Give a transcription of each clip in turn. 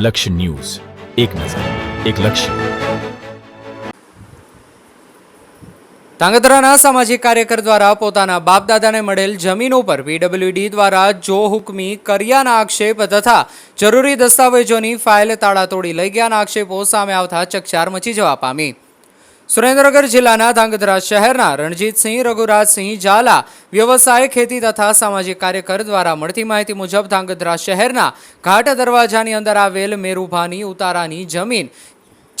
લક્ષ્ય ન્યૂઝ. એક નજર, એક લક્ષ્ય. ધાંગધ્રાના સામાજિક કાર્યકર દ્વારા પોતાના બાપદાદાને મળેલ જમીન ઉપર પીડબ્લ્યુડી દ્વારા જો હુકમી કર્યાના આક્ષેપ તથા જરૂરી દસ્તાવેજોની ફાઇલ તાળાતોડી લઈ ગયાના આક્ષેપો સામે આવતા ચકચાર મચી જવા પામી. સુરેન્દ્રનગર જિલ્લાના ધાંગધ્રા શહેરના રણજીતસિંહ રઘુરાજસિંહ ઝાલા વ્યવસાય, ખેતી તથા સામાજિક કાર્યકર દ્વારા મળતી માહિતી મુજબ ધાંગધ્રા શહેરના ઘાટ દરવાજાની અંદર આવેલ મેરુભાની ઉતારાની જમીન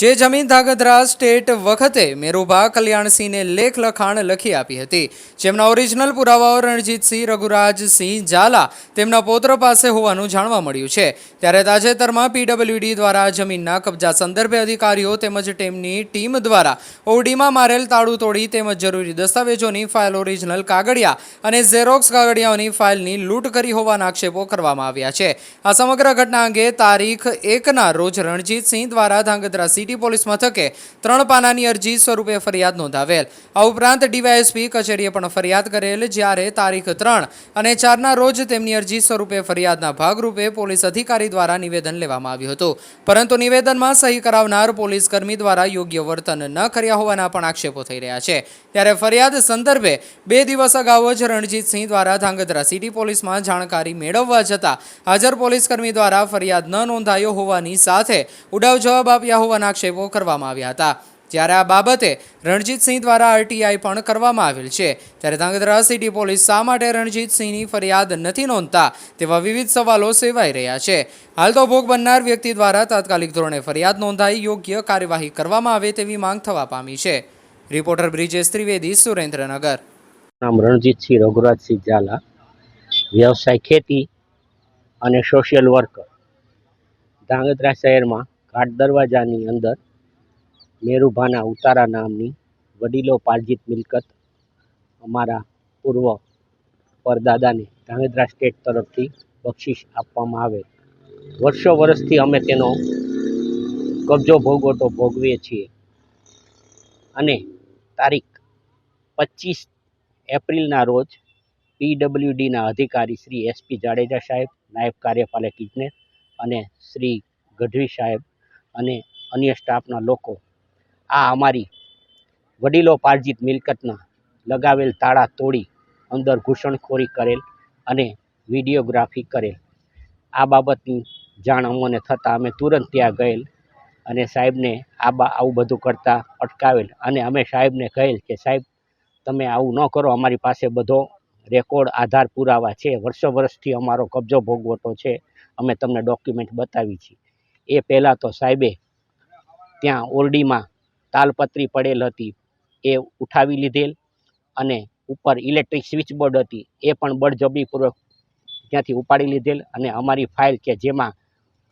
જે જમીન ધાંગધ્રા સ્ટેટ વખતે મેરુભા કલ્યાણસિંહને લેખ લખાણ લખી આપી હતી. જેમના ઓરિજિનલ પુરાવાઓ રણજીતસિંહ રઘુરાજસિંહ ઝાલા તેમના પૌત્ર પાસે હોવાનું જાણવા મળ્યું છે. ત્યારે તાજેતરમાં પીડબ્લ્યુડી દ્વારા જમીનના કબજા સંદર્ભે અધિકારીઓ તેમજ તેમની ટીમ દ્વારા ઓડીમાં મારેલ તાળું તોડી તેમજ જરૂરી દસ્તાવેજોની ફાઇલ ઓરિજિનલ કાગળિયા અને ઝેરોક્સ કાગળિયાઓની ફાઇલની લૂંટ કરી હોવાના આક્ષેપો કરવામાં આવ્યા છે. આ સમગ્ર ઘટના અંગે તારીખ એકના રોજ રણજીતસિંહ દ્વારા ધાંગધ્રા સિટી પોલીસ મથકે ત્રણ પાનાની અરજી સ્વરૂપે ફરિયાદ નોંધાવેલ. આ ઉપરાંત ડીવાયએસપી કચેરીએ પણ ફરિયાદ કરેલ જ્યારે તારીખ ત્રણ અને ચારના રોજ તેમની અરજી સ્વરૂપે ફરિયાદના ભાગરૂપે પોલીસ અધિકારી દ્વારા નિવેદન લેવામાં આવ્યું હતું. પરંતુ નિવેદનમાં સહી કરાવનાર પોલીસ દ્વારા યોગ્ય વર્તન ન કર્યા હોવાના પણ આક્ષેપો થઈ રહ્યા છે. ત્યારે ફરિયાદ સંદર્ભે બે દિવસ અગાઉ જ રણજીતસિંહ દ્વારા ધાંગધ્રા સિટી પોલીસમાં જાણકારી મેળવવા જતાં હાજર પોલીસ કર્મી દ્વારા ફરિયાદ ન નોંધાયો હોવાની સાથે ઉડાવ જવાબ આપ્યા હોવાના આક્ષેપો કરવામાં આવ્યા હતા. જ્યારે આ બાબતે રણજીતસિંહ દ્વારા આરટીઆઈ પણ કરવામાં આવેલ છે. ત્યારે ધાંગધ્રા સિટી પોલીસ શા માટે રણજીતસિંહની ફરિયાદ નથી નોંધતા તેવા વિવિધ સવાલો સેવાઈ રહ્યા છે. હાલ તો ભોગ બનનાર વ્યક્તિ દ્વારા તાત્કાલિક ધોરણે ફરિયાદ નોંધાઈ યોગ્ય કાર્યવાહી કરવામાં આવે તેવી માંગ થવા પામી છે. રિપોર્ટર બ્રિજેશ ત્રિવેદી, સુરેન્દ્રનગર. નામ રણજીતસિંહ રઘુરાજસિંહ ઝાલા, વ્યવસાય ખેતી અને સોશિયલ વર્કર ધાંગધ્રા શહેરમાં ઘાટ દરવાજાની અંદર મેરુભાના ઉતારા નામની વડીલો પાર્જિત મિલકત, અમારા પૂર્વ પરદાદાને ધાંગધ્રા સ્ટેટ તરફથી બક્ષિસ આપવામાં આવે. વર્ષો વર્ષથી અમે તેનો કબજો ભોગવટો ભોગવીએ છીએ. અને તારીખ પચીસ એપ્રિલના રોજ પીડબ્લ્યુડીના અધિકારી શ્રી એસપી જાડેજા સાહેબ, નાયબ કાર્યપાલક ઇજનેર અને શ્રી ગઢવી સાહેબ અને અન્ય સ્ટાફના લોકો આ અમારી વડીલો પાર્જિત મિલકતના લગાવેલ તાળા તોડી અંદર ઘૂસણખોરી કરેલ અને વિડીયોગ્રાફી કરેલ. આ બાબતની જાણ અમને થતાં અમે તુરંત ત્યાં ગયેલ અને સાહેબને આ બા, આવું બધું કરતાં અટકાવેલ અને અમે સાહેબને કહેલ કે, સાહેબ, તમે આવું ન કરો, અમારી પાસે બધો રેકોર્ડ આધાર પુરાવા છે, વર્ષો વર્ષથી અમારો કબજો ભોગવટો છે, અમે તમને ડોક્યુમેન્ટ બતાવી છીએ. એ પહેલાં તો સાહેબે ત્યાં ઓરડીમાં તાલપત્રી પડેલ હતી, એ ઉઠાવી લીધેલ અને ઉપર ઇલેક્ટ્રિક સ્વિચ બોર્ડ હતી, એ પણ બળજબરીપૂર્વક ત્યાંથી ઉપાડી લીધેલ અને અમારી ફાઇલ કે જેમાં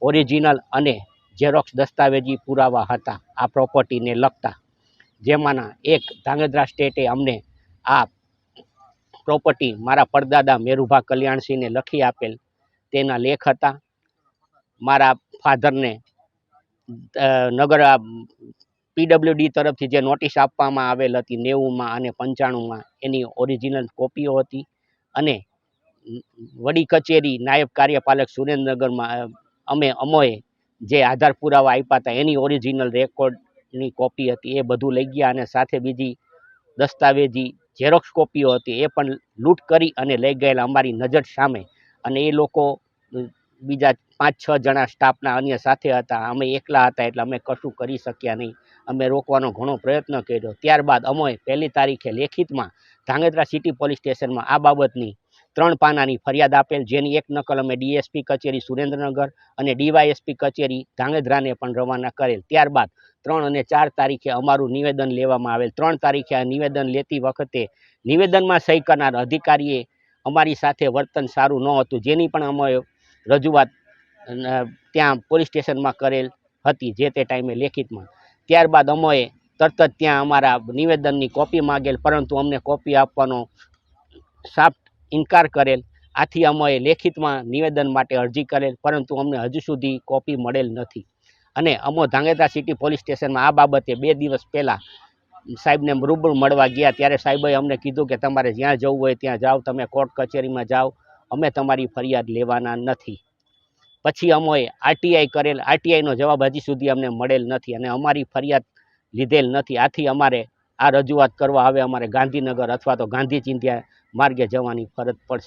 ઓરિજિનલ અને ઝેરોક્સ દસ્તાવેજી પુરાવા હતા, આ પ્રોપર્ટીને લગતા. જેમાંના એક ધાંગધ્રા સ્ટેટે અમને આ પ્રોપર્ટી મારા પરદાદા મેરુભા કલ્યાણસિંહને લખી આપેલ, તેના લેખ હતા. મારા ફાધરને નગર પીડબ્લ્યુડી તરફથી જે નોટિસ આપવામાં આવેલ હતી નેવુંમાં અને પંચાણુંમાં, એની ઓરિજિનલ કોપીઓ હતી. અને વડી કચેરી નાયબ કાર્યપાલક સુરેન્દ્રનગરમાં અમે અમોએ જે આધાર પુરાવા આપ્યા હતા, એની ઓરિજિનલ રેકોર્ડની કોપી હતી, એ બધું લઈ ગયા અને સાથે બીજી દસ્તાવેજી ઝેરોક્ષ કોપીઓ હતી, એ પણ લૂંટ કરી અને લઈ ગયેલા અમારી નજર સામે. અને એ લોકો બીજા પાંચ, છ જણા સ્ટાફના અન્ય સાથે હતા. અમે એકલા હતા એટલે અમે કશું કરી શક્યા નહીં. અમે રોકવાનો ઘણો પ્રયત્ન કર્યો. ત્યારબાદ અમે પહેલી તારીખે લેખિતમાં ધાંગધ્રા સિટી પોલીસ સ્ટેશનમાં આ બાબતની ત્રણ પાનાની ફરિયાદ આપેલ, જેની એક નકલ અમે ડીએસપી કચેરી સુરેન્દ્રનગર અને ડીવાયએસપી કચેરી ધાંગધ્રાને પણ રવાના કરેલ. ત્યારબાદ ત્રણ અને ચાર તારીખે અમારું નિવેદન લેવામાં આવેલ. ત્રણ તારીખે આ નિવેદન લેતી વખતે નિવેદનમાં સહી કરનાર અધિકારીએ અમારી સાથે વર્તન સારું ન હતું. જેની પણ અમે રજૂઆત ત્યાં પોલીસ સ્ટેશનમાં કરેલ હતી જે તે ટાઈમે લેખિતમાં. ત્યારબાદ અમોએ તરત જ ત્યાં અમારા નિવેદનની કોપી માગેલ, પરંતુ અમને કોપી આપવાનો સાફ ઇનકાર કરેલ. આથી અમોએ લેખિતમાં નિવેદન માટે અરજી કરેલ, પરંતુ અમને હજુ સુધી કોપી મળેલ નથી. અને અમો ધાંગેધ્રા સિટી પોલીસ સ્ટેશનમાં આ બાબતે બે દિવસ પહેલાં સાહેબને રૂબરૂ મળવા ગયા. ત્યારે સાહેબે અમને કીધું કે તમારે જ્યાં જવું હોય ત્યાં જાઓ, તમે કોર્ટ કચેરીમાં જાઓ. અમે તમારી ફરિયાદ લેવાના નથી. પછી અમોએ આરટીઆઈ કરેલ, આરટીઆઈનો જવાબ હજી સુધી અમને મળેલ નથી અને અમારી ફરિયાદ લીધેલ નથી. આથી અમારે આ રજૂઆત કરવા હવે અમારે ગાંધીનગર અથવા તો ગાંધી ચિંધ્યા માર્ગે જવાની ફરજ પડશે.